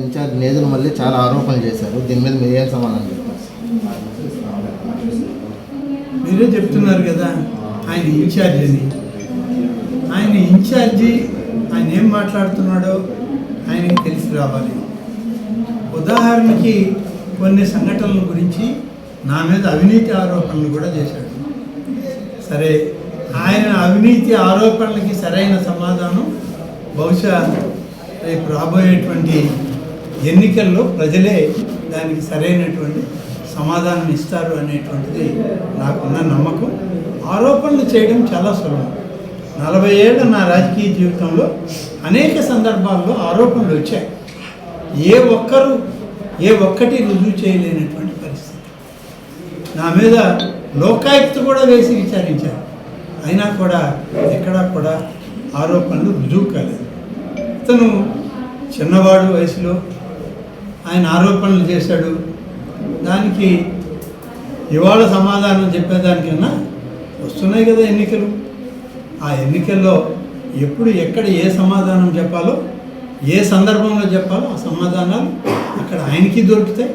Incharge నేదులు మళ్ళీ చాలా ఆరోపణలు చేశారు. దీని మీద మీరు ఏం సమాధానం చెప్తారు మీరే చెప్తున్నారు కదా ఆయన ఇన్ఛార్జ్ అని. ఆయన ఇన్ఛార్జి ఆయన ఏం మాట్లాడుతున్నాడో ఆయనకి తెలిసి రావాలి. ఉదాహరణకి కొన్ని సంఘటనల గురించి నా మీద అవినీతి ఆరోపణలు కూడా చేశాడు. సరే ఆయన అవినీతి ఆరోపణలకి సరైన సమాధానం బహుశా రేపు రాబోయేటువంటి ఎన్నికల్లో ప్రజలే దానికి సరైనటువంటి సమాధానం ఇస్తారు అనేటువంటిది నాకున్న నమ్మకం. ఆరోపణలు చేయడం చాలా సులభం. నలభై ఏళ్ళ నా రాజకీయ జీవితంలో అనేక సందర్భాల్లో ఆరోపణలు వచ్చాయి. ఏ ఒక్కరు ఏ ఒక్కటి రుజువు చేయలేనటువంటి పరిస్థితి. నా మీద లోకాయుక్త కూడా వేసి విచారించారు. అయినా కూడా ఎక్కడా కూడా ఆరోపణలు రుజువు కాలేదు. ఇతను చిన్నవాడు వయసులో ఆయన ఆరోపణలు చేశాడు. దానికి ఇవాళ సమాధానం చెప్పేదానికన్నా వస్తున్నాయి కదా ఎన్నికలు. ఆ ఎన్నికల్లో ఎప్పుడు ఎక్కడ ఏ సమాధానం చెప్పాలో ఏ సందర్భంలో చెప్పాలో ఆ సమాధానాలు అక్కడ ఆయనకి దొరుకుతాయి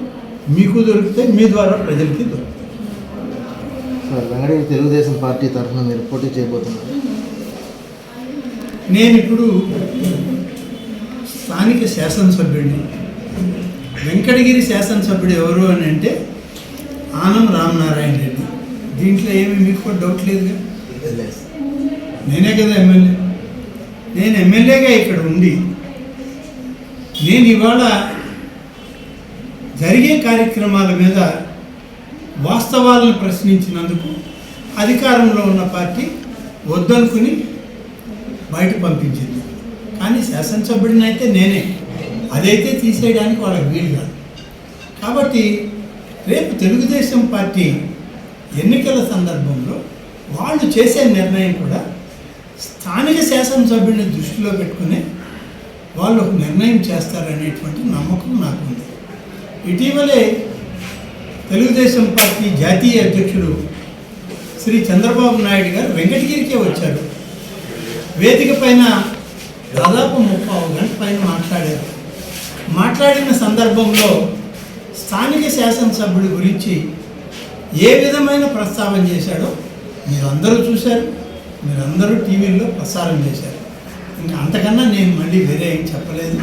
మీకు దొరుకుతాయి మీ ద్వారా ప్రజలకి దొరుకుతాయి. సార్ తెలుగుదేశం పార్టీ తరఫున మీరు పోటీ చేయబోతున్నారు. నేను ఇప్పుడు స్థానిక శాసనసభ్యుడిని. వెంకటగిరి శాసనసభ్యుడు ఎవరు అని అంటే ఆనం రామనారాయణ రెడ్డి. దీంట్లో ఏమి మీకు కూడా డౌట్ లేదుగా? లేదు. నేనే కదా ఎమ్మెల్యే. నేను ఎమ్మెల్యేగా ఇక్కడ ఉండి నేను ఇవాళ జరిగే కార్యక్రమాల మీద వాస్తవాలను ప్రశ్నించినందుకు అధికారంలో ఉన్న పార్టీ వద్దనుకుని బయట పంపించింది. కానీ శాసనసభ్యుడినైతే నేనే. అదైతే తీసేయడానికి వాళ్ళకి వీలు కాదు. కాబట్టి రేపు తెలుగుదేశం పార్టీ ఎన్నికల సందర్భంలో వాళ్ళు చేసే నిర్ణయం కూడా స్థానిక శాసనసభ్యుడిని దృష్టిలో పెట్టుకుని వాళ్ళు ఒక నిర్ణయం చేస్తారనేటువంటి నమ్మకం నాకు ఉంది ఇటీవలే తెలుగుదేశం పార్టీ జాతీయ అధ్యక్షుడు శ్రీ చంద్రబాబు నాయుడు గారు వెంకటగిరికే వచ్చారు. వేదిక పైన దాదాపు ముప్పై గంట పైన మాట్లాడారు. మాట్లాడిన సందర్భంలో స్థానిక శాసనసభ్యుడి గురించి ఏ విధమైన ప్రస్తావన చేశాడో మీరందరూ చూశారు మీరందరూ టీవీల్లో ప్రసారం చేశారు. ఇంకా అంతకన్నా నేను మళ్ళీ వేరే ఏం చెప్పలేదు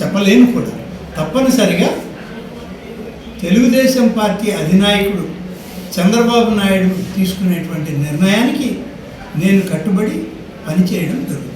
చెప్పలేను కూడా. తప్పనిసరిగా తెలుగుదేశం పార్టీ అధినాయకుడు చంద్రబాబు నాయుడు తీసుకునేటువంటి నిర్ణయానికి నేను కట్టుబడి పనిచేయడం జరుగుతుంది.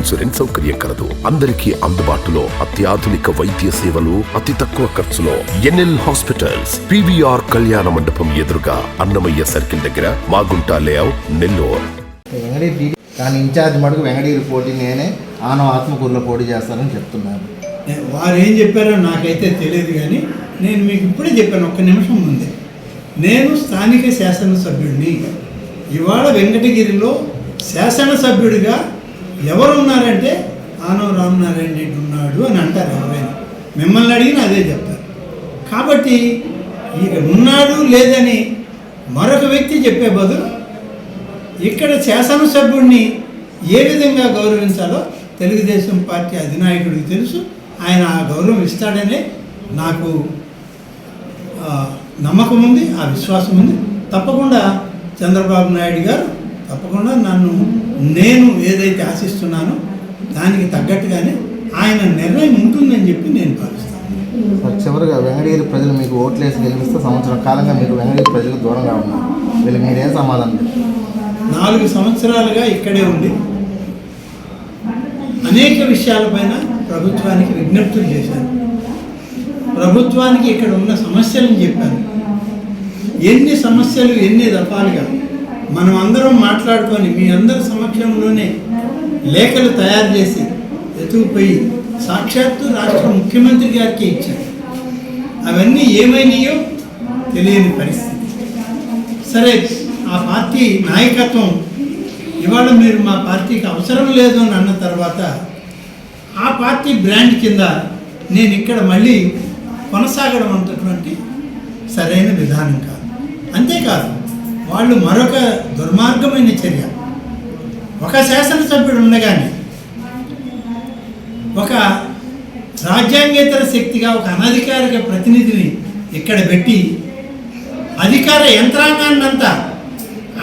ఇన్సూరెన్స్ సౌకర్యం కలదు. అందరికీ అందుబాటులో అత్యాధునిక వైద్య సేవలు అతి తక్కువ ఖర్చులో. ఎన్ఎల్ హాస్పిటల్స్ పివిఆర్ కళ్యాణ మండపం ఎదురుగా అన్నమయ్య సర్కిల్ దగ్గర మాగుంట లేఅవుట్ నెల్లూరు. కానీ ఇన్ఛార్జ్ మటుకు వెంకటగిరి పోటీ నేనే ఆనవ ఆత్మకూరులో పోటీ చేస్తానని చెప్తున్నారు నే- వారు ఏం చెప్పారో నాకైతే తెలియదు కానీ నేను మీకు ఇప్పుడే చెప్పాను ఒక్క నిమిషం ముందే. నేను స్థానిక శాసనసభ్యుడిని. ఇవాళ వెంకటగిరిలో శాసనసభ్యుడిగా ఎవరు ఉన్నారంటే ఆనవ రామనారాయణ రెడ్డి ఉన్నాడు అని అంటారు ఎవరైనా మిమ్మల్ని అడిగిన అదే చెప్తారు. కాబట్టి ఇక ఉన్నాడు లేదని మరొక వ్యక్తి చెప్పే బదులు ఇక్కడ శాసనసభ్యుడిని ఏ విధంగా గౌరవించాలో తెలుగుదేశం పార్టీ అధినాయకుడికి తెలుసు. ఆయన ఆ గౌరవం ఇస్తాడనే నాకు నమ్మకం ఉంది ఆ విశ్వాసం ఉంది. తప్పకుండా చంద్రబాబు నాయుడు గారు తప్పకుండా నన్ను నేను ఏదైతే ఆశిస్తున్నానో దానికి తగ్గట్టుగానే ఆయన నిర్ణయం ఉంటుందని చెప్పి నేను భావిస్తాను. చివరిగా వెంకటగిరి ప్రజలు మీకు ఓట్లేసి గెలిపిస్తే సంవత్సరం కాలంగా మీరు వెంకటగిరి ప్రజలకు దూరంగా ఉన్నారు. వీళ్ళకి మీరేం సమాధానం నాలుగు సంవత్సరాలుగా ఇక్కడే ఉండి అనేక విషయాలపైన ప్రభుత్వానికి విజ్ఞప్తులు చేశాను ప్రభుత్వానికి ఇక్కడ ఉన్న సమస్యలను చెప్పాను ఎన్ని సమస్యలు ఎన్ని దఫాలుగా మనం అందరం మాట్లాడుకొని మీ అందరి సమక్షంలోనే లేఖలు తయారు చేసి ఎత్తుకుపోయి సాక్షాత్తు రాష్ట్ర ముఖ్యమంత్రి గారికి ఇచ్చారు. అవన్నీ ఏమైనాయో తెలియని పరిస్థితి. సరే ఆ పార్టీ నాయకత్వం ఇవాళ మీరు మా పార్టీకి అవసరం లేదు అని అన్న తర్వాత ఆ పార్టీ బ్రాండ్ కింద నేను ఇక్కడ మళ్ళీ కొనసాగడం అంతటువంటి సరైన విధానం కాదు. అంతేకాదు వాళ్ళు మరొక దుర్మార్గమైన చర్య. ఒక శాసనసభ్యుడు ఉండగానే ఒక రాజ్యాంగేతర శక్తిగా ఒక అనధికారిక ప్రతినిధిని ఇక్కడ పెట్టి అధికార యంత్రాంగాన్ని అంతా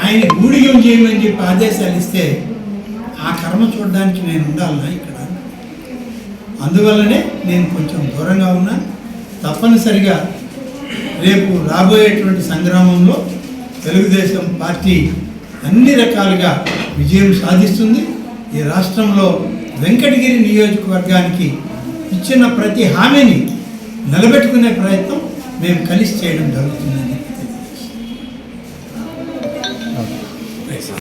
ఆయన ఊడిగం చేయమని చెప్పి ఆదేశాలు ఇస్తే ఆ కర్మ చూడడానికి నేను ఉండాలన్నా ఇక్కడ? అందువల్లనే నేను కొంచెం దూరంగా ఉన్నాను తప్పనిసరిగా రేపు రాబోయేటువంటి సంగ్రామంలో తెలుగుదేశం పార్టీ అన్ని రకాలుగా విజయం సాధిస్తుంది. ఈ రాష్ట్రంలో వెంకటగిరి నియోజకవర్గానికి ఇచ్చిన ప్రతి హామీని నిలబెట్టుకునే ప్రయత్నం మేము కలిసి చేయడం జరుగుతుందని